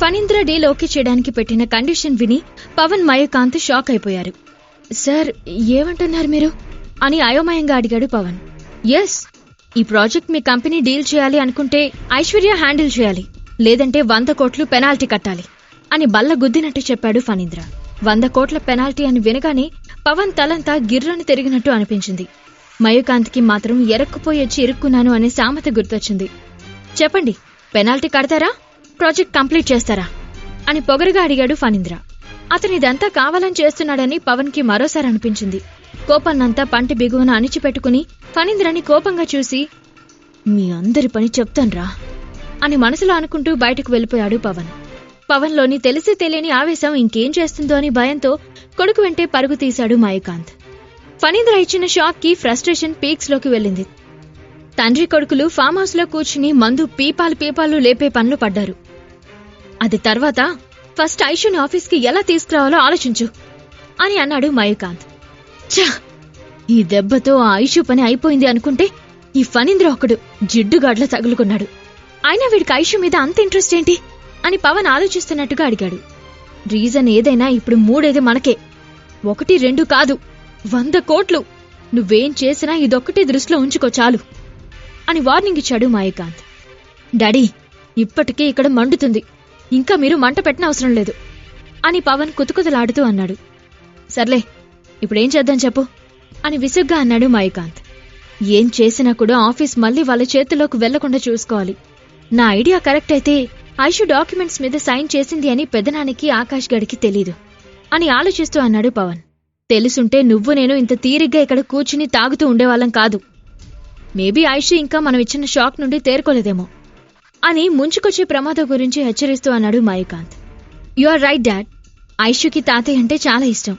Phanindra deal okay చేయడానికి పెట్టిన condition విని పవన్ మయకాంత్ షాక్ అయిపోయారు. సార్ ఏమంటున్నారు మీరు? అని అయోమయంగా అడిగాడు పవన్. ఎస్ ఈ ప్రాజెక్ట్ మీ కంపెనీ డీల్ చేయాలి అనుకుంటే ఐశ్వర్య హ్యాండిల్ చేయాలి లేదంటే వంద కోట్లు పెనాల్టీ కట్టాలి అని బల్ల గుద్దినట్టు చెప్పాడు ఫణీంద్ర. వంద కోట్ల పెనాల్టీ అని వినగానే పవన్ తలంతా గిర్రని తిరిగినట్టు అనిపించింది. మయూకాంత్కి మాత్రం ఎరక్కుపోయొచ్చి ఇరుక్కున్నాను అనే సామెత గుర్తొచ్చింది. చెప్పండి పెనాల్టీ కడతారా? ప్రాజెక్ట్ కంప్లీట్ చేస్తారా? అని పొగరుగా అడిగాడు ఫణీంద్ర. అతని ఇదంతా కావాలని చేస్తున్నాడని పవన్కి మరోసారి అనిపించింది. కోపాన్నంతా పంటి బిగువన అణిచిపెట్టుకుని ఫణీంద్రని కోపంగా చూసి మీ అందరి పని చెప్తాన్రా అని మనసులో అనుకుంటూ బయటకు వెళ్ళిపోయాడు పవన్. పవన్లోని తెలిసి తెలియని ఆవేశం ఇంకేం చేస్తుందో అని భయంతో కొడుకు వెంటే పరుగు తీశాడు మాయకాంత్. ఫణీంద్ర ఇచ్చిన షాక్కి ఫ్రస్ట్రేషన్ పీక్స్లోకి వెళ్ళింది. తండ్రి కొడుకులు ఫామ్ హౌస్లో కూర్చుని మందు పీపాలు పీపాలు లేపే పనులు పడ్డారు. అది తర్వాత ఫస్ట్ ఐషుని ఆఫీస్కి ఎలా తీసుకురావాలో ఆలోచించు అని అన్నాడు మయూకాంత్. ఛా ఈ దెబ్బతో ఆ ఐషు పని అయిపోయింది అనుకుంటే ఈ ఫణీంద్ర ఒకడు జిడ్డుగాడ్ల తగులుకున్నాడు. అయినా వీడికి ఐషు మీద అంత ఇంట్రెస్ట్ ఏంటి అని పవన్ ఆలోచిస్తున్నట్టుగా అడిగాడు. రీజన్ ఏదైనా ఇప్పుడు మూడేది మనకే. ఒకటి రెండు కాదు వంద కోట్లు. నువ్వేం చేసినా ఇదొక్కటే దృష్టిలో ఉంచుకో చాలు అని వార్నింగ్ ఇచ్చాడు మాయకాంత్. డాడీ ఇప్పటికే ఇక్కడ మండుతుంది. ఇంకా మీరు మంట పెట్టిన అవసరం లేదు అని పవన్ కుతుకుతలాడుతూ అన్నాడు. సర్లే ఇప్పుడేం చేద్దాం చెప్పు అని విసుగ్గా అన్నాడు మయకాంత్. ఏం చేసినా కూడా ఆఫీస్ మళ్ళీ వాళ్ళ చేతిలోకి వెళ్ళకుండా చూసుకోవాలి. నా ఐడియా కరెక్ట్ అయితే ఐషు డాక్యుమెంట్స్ మీద సైన్ చేసింది అని పెదనానికి ఆకాష్ గడికి తెలీదు అని ఆలోచిస్తూ అన్నాడు పవన్. తెలుసుంటే నువ్వు నేను ఇంత తీరిగ్గా ఇక్కడ కూర్చుని తాగుతూ ఉండేవాళ్ళం కాదు. మేబీ ఐషు ఇంకా మనం ఇచ్చిన షాక్ నుండి తేరుకోలేదేమో. అని ముంచుకొచ్చే ప్రమాదం గురించి హెచ్చరిస్తూ అన్నాడు Mayakanth. You are right dad ఐషుకి తాతయ్య అంటే చాలా ఇష్టం.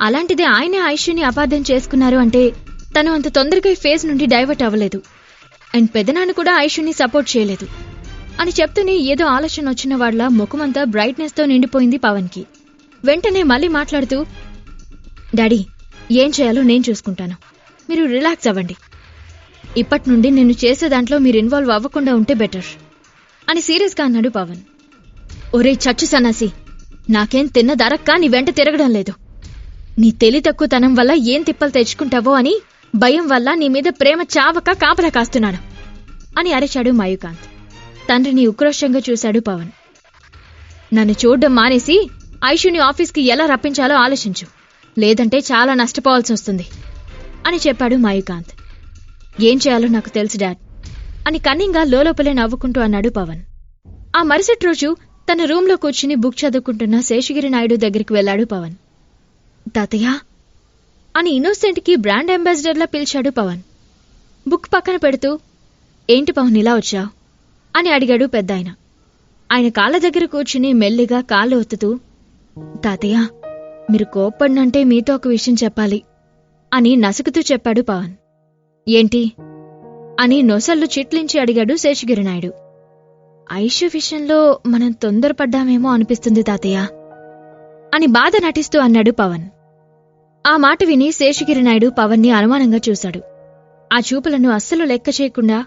అలాంటిది ఆయనే ఐషుని అపార్థం చేసుకున్నారు అంటే తను అంత తొందరగా ఈ ఫేజ్ నుండి డైవర్ట్ అవ్వలేదు. అండ్ పెదనాన్న కూడా ఐషుని సపోర్ట్ చేయలేదు. అని చెప్తూనే ఏదో ఆలోచన వచ్చిన వాళ్ళ ముఖమంతా బ్రైట్నెస్తో నిండిపోయింది పవన్కి. వెంటనే మళ్ళీ మాట్లాడుతూ డాడీ ఏం చేయాలో నేను చూసుకుంటాను. మీరు రిలాక్స్ అవ్వండి. ఇప్పటి నుండి నేను చేసే దాంట్లో మీరు ఇన్వాల్వ్ అవ్వకుండా ఉంటే బెటర్. అని సీరియస్గా అన్నాడు పవన్. ఒరే చచ్చు సన్నాసి నాకేం తిన్న దరక్క నీ వెంట తిరగడం లేదు. నీ తెలి తక్కువతనం వల్ల ఏం తిప్పలు తెచ్చుకుంటావో అని భయం వల్ల నీ మీద ప్రేమ చావక కాపలా కాస్తున్నాను అని అరిచాడు మాయుకాంత్. తండ్రిని ఉక్రోషంగా చూశాడు పవన్. నన్ను చూడడం మానేసి ఐషుని ఆఫీస్కి ఎలా రప్పించాలో ఆలోచించు. లేదంటే చాలా నష్టపోవాల్సి వస్తుంది అని చెప్పాడు మాయుకాంత్. ఏం చేయాలో నాకు తెలుసు డాడ్. అని కన్నింగా లోలోపలే నవ్వుకుంటూ అన్నాడు పవన్. ఆ మరుసటి రోజు తన రూంలో కూర్చుని బుక్ చదువుకుంటున్న శేషగిరి నాయుడు దగ్గరికి వెళ్ళాడు పవన్. తాతయ్య? అని ఇన్నోసెంట్కి బ్రాండ్ అంబాసిడర్లా పిలిచాడు పవన్. బుక్ పక్కన పెడుతూ ఏంటి పవన్ ఇలా వచ్చావు? అని అడిగాడు పెద్దాయన. ఆయన కాళ్ళ దగ్గర కూర్చుని మెల్లిగా కాళ్ళు ఒత్తుతూ తాతయ్య మీరు కోప్పడినంటే మీతో ఒక విషయం చెప్పాలి అని నసుకుతూ చెప్పాడు పవన్. ఏంటి? అని నొసళ్ళు చిట్లించి అడిగాడు శేషగిరినాయుడు. ఐషు విషయంలో మనం తొందరపడ్డామేమో అనిపిస్తుంది తాతయ్య అని బాధ నటిస్తూ అన్నాడు పవన్. ఆ మాట విని శేషగిరినాయుడు పవన్ని అనుమానంగా చూశాడు. ఆ చూపులను అస్సలు లెక్క చేయకుండా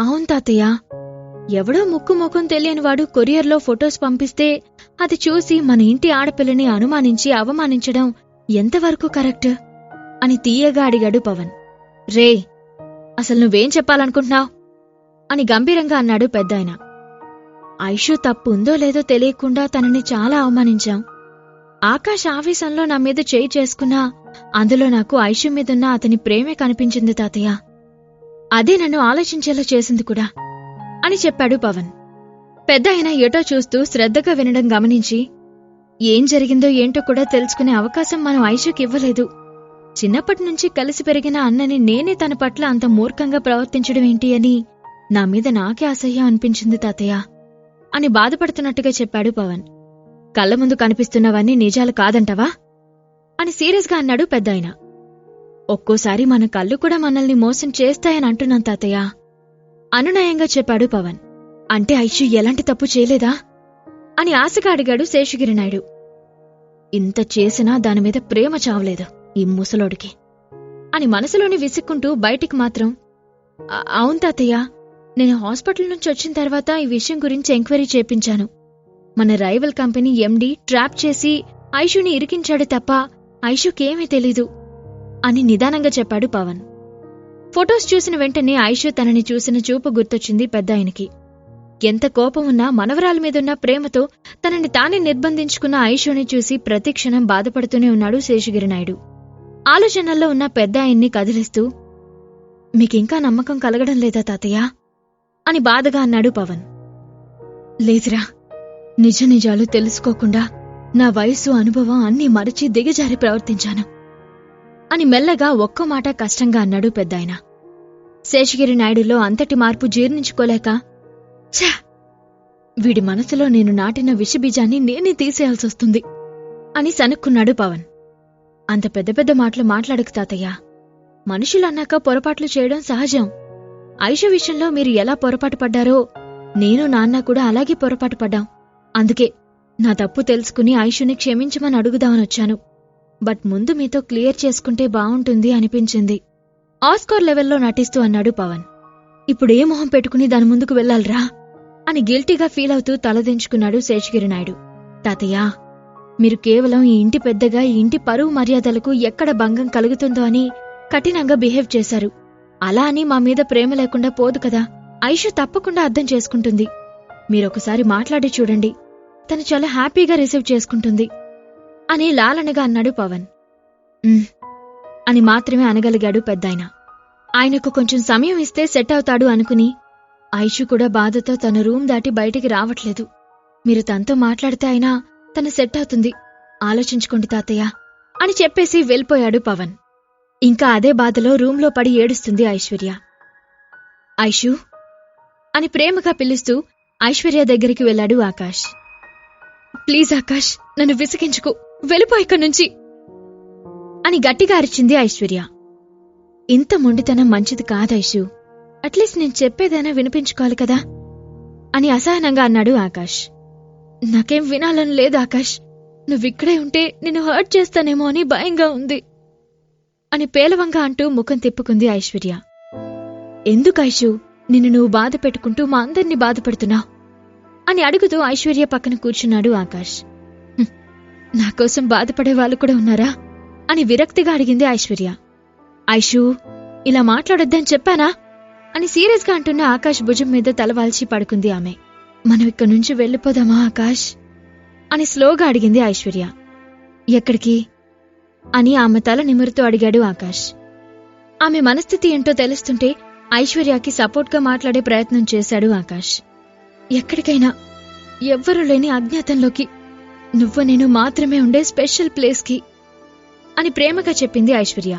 అవును తాతయ్య ఎవడో ముక్కు ముఖం తెలియనివాడు కొరియర్లో ఫొటోస్ పంపిస్తే అది చూసి మన ఇంటి ఆడపిల్లని అనుమానించి అవమానించడం ఎంతవరకు కరెక్ట్? అని తీయగా అడిగాడు పవన్. రే అసలు నువ్వేం చెప్పాలనుకుంటున్నావు? అని గంభీరంగా అన్నాడు పెద్దాయన. ఐషు తప్పు ఉందో లేదో తెలియకుండా తనని చాలా అవమానించాం. ఆకాశ ఆవేశంలో నా మీద చేయి చేసుకున్నా అందులో నాకు ఐషు మీదున్న అతని ప్రేమే కనిపించింది తాతయ్య. అదే నన్ను ఆలోచించేలా చేసింది కూడా అని చెప్పాడు పవన్. పెద్ద ఆయన ఎటో చూస్తూ శ్రద్ధగా వినడం గమనించి ఏం జరిగిందో ఏంటో కూడా తెలుసుకునే అవకాశం మనం ఐషుకి ఇవ్వలేదు చిన్నప్పటి నుంచి కలిసి పెరిగిన అన్నని నేనే తన పట్ల అంత మూర్ఖంగా ప్రవర్తించడం ఏంటి అని నా మీద నాకే అసహ్యం అనిపించింది తాతయ్య అని బాధపడుతున్నట్టుగా చెప్పాడు పవన్. కళ్ళ ముందు కనిపిస్తున్నవన్నీ నిజాలు కాదంటవా? అని సీరియస్గా అన్నాడు పెద్దాయన. ఒక్కోసారి మన కళ్ళు కూడా మనల్ని మోసం చేస్తాయని అంటున్నాం తాతయ్య అనునయంగా చెప్పాడు పవన్. అంటే ఐషు ఎలాంటి తప్పు చేయలేదా? అని ఆశగా అడిగాడు శేషగిరినాయుడు ఇంత చేసినా దానిమీద ప్రేమ చావలేదు. ఈ ముసలోడికి. అని మనసులోని విసుక్కుంటూ బయటికి మాత్రం అవును తాతయ్య నేను హాస్పిటల్ నుంచి వచ్చిన తర్వాత ఈ విషయం గురించి ఎంక్వైరీ చేపించాను. మన రైవల్ కంపెనీ ఎండి ట్రాప్ చేసి ఐషుని ఇరికించాడు తప్ప ఐషుకేమీ తెలీదు అని నిదానంగా చెప్పాడు పవన్. ఫొటోస్ చూసిన వెంటనే ఐషు తనని చూసిన చూపు గుర్తొచ్చింది పెద్ద ఆయనకి. ఎంత కోపం ఉన్నా మనవరాల మీదున్న ప్రేమతో తనని తానే నిర్బంధించుకున్న ఐషుని చూసి ప్రతిక్షణం బాధపడుతూనే ఉన్నాడు శేషగిరినాయుడు ఆలోచనల్లో ఉన్న పెద్ద ఆయన్ని కదిలిస్తూ మీకింకా నమ్మకం కలగడం లేదా తాతయ్య? అని బాధగా అన్నాడు పవన్. లేదురా నిజ నిజాలు తెలుసుకోకుండా నా వయసు అనుభవం అన్నీ మరచి దిగజారి ప్రవర్తించాను అని మెల్లగా ఒక్క మాట కష్టంగా అన్నాడు పెద్దాయన శేషగిరి నాయుడులో అంతటి మార్పు జీర్ణించుకోలేక ఛా! వీడి మనసులో నేను నాటిన విషబీజాన్ని నేనే తీసేయాల్సొస్తుంది అని సనుక్కున్నాడు పవన్. అంత పెద్ద పెద్ద మాటలు మాట్లాడకు తాతయ్య. మనుషులు అన్నాక పొరపాట్లు చేయడం సహజం. ఐష విషయంలో మీరు ఎలా పొరపాటు పడ్డారో నేను నాన్న కూడా అలాగే పొరపాటు పడ్డాం. అందుకే నా తప్పు తెలుసుకుని ఐషుని క్షమించమని అడుగుదామనొచ్చాను బట్ ముందు మీతో క్లియర్ చేసుకుంటే బావుంటుంది అనిపించింది. ఆస్కార్ లెవెల్లో నటిస్తూ అన్నాడు పవన్. ఇప్పుడే మొహం పెట్టుకుని దాని ముందుకు వెళ్ళాలిరా అని గిల్టీగా ఫీల్ అవుతూ తలదించుకున్నాడు శేషగిరి నాయుడు. తాతయ్యా మీరు కేవలం ఈ ఇంటి పెద్దగా ఈ ఇంటి పరువు మర్యాదలకు ఎక్కడ భంగం కలుగుతుందో అని కఠినంగా బిహేవ్ చేశారు. అలా అని మా మీద ప్రేమ లేకుండా పోదు కదా. ఐషు తప్పకుండా అర్థం చేసుకుంటుంది. మీరొకసారి మాట్లాడి చూడండి. తను చాలా హ్యాపీగా రిసీవ్ చేసుకుంటుంది. అని లాలనగా అన్నాడు పవన్. "ఉమ్" అని మాత్రమే అనగలిగాడు పెద్దాయన. ఆయనకు కొంచెం సమయం ఇస్తే సెట్ అవుతాడు అనుకుని ఐషు కూడా బాధతో తన రూమ్ దాటి బయటికి రావట్లేదు. మీరు తనతో మాట్లాడితే అయినా తన సెట్ అవుతుంది. ఆలోచించుకోండి తాతయ్య అని చెప్పేసి వెళ్ళిపోయాడు పవన్. ఇంకా అదే బాధలో రూంలో పడి ఏడుస్తుంది ఐశ్వర్య. ఐషు అని ప్రేమగా పిలుస్తూ ఐశ్వర్య దగ్గరికి వెళ్ళాడు ఆకాష్. ప్లీజ్ ఆకాష్ నన్ను విసిగించుకు వెళ్ళిపో ఇక్కడి నుంచి అని గట్టిగా అరిచింది ఐశ్వర్య. ఇంత మొండితనం మంచిది కాదైషు అట్లీస్ట్ నేను చెప్పేదైనా వినిపించుకోవాలి కదా అని అసహనంగా అన్నాడు ఆకాష్. నాకేం వినాలని లేదు ఆకాష్. నువ్విక్కడే ఉంటే నిన్ను హర్ట్ చేస్తానేమో అని భయంగా ఉంది. అని పేలవంగా అంటూ ముఖం తిప్పుకుంది ఐశ్వర్య. ఎందుకు ఐషు నిన్ను నువ్వు బాధ పెట్టుకుంటూ మా అందరినీ బాధపడుతున్నా అని అడుగుతూ ఐశ్వర్య పక్కన కూర్చున్నాడు ఆకాష్. నా కోసం బాధపడే వాళ్ళు కూడా ఉన్నారా? అని విరక్తిగా అడిగింది ఐశ్వర్య. ఐషు ఇలా మాట్లాడొద్దని చెప్పానా? అని సీరియస్గా అంటున్న ఆకాష్ భుజం మీద తలవాల్చి పడుకుంది ఆమె. మనం ఇక్కడి నుంచి వెళ్ళిపోదామా ఆకాష్? అని స్లోగా అడిగింది ఐశ్వర్య. ఎక్కడికి? అని ఆమె తల నిమురుతూ అడిగాడు ఆకాష్. ఆమె మనస్థితి ఏంటో తెలుస్తుంటే ఐశ్వర్యకి సపోర్ట్గా మాట్లాడే ప్రయత్నం చేశాడు ఆకాష్. ఎక్కడికైనా? ఎవ్వరూ లేని అజ్ఞాతంలోకి నువ్వు నేను మాత్రమే ఉండే స్పెషల్ ప్లేస్కి. అని ప్రేమగా చెప్పింది ఐశ్వర్య.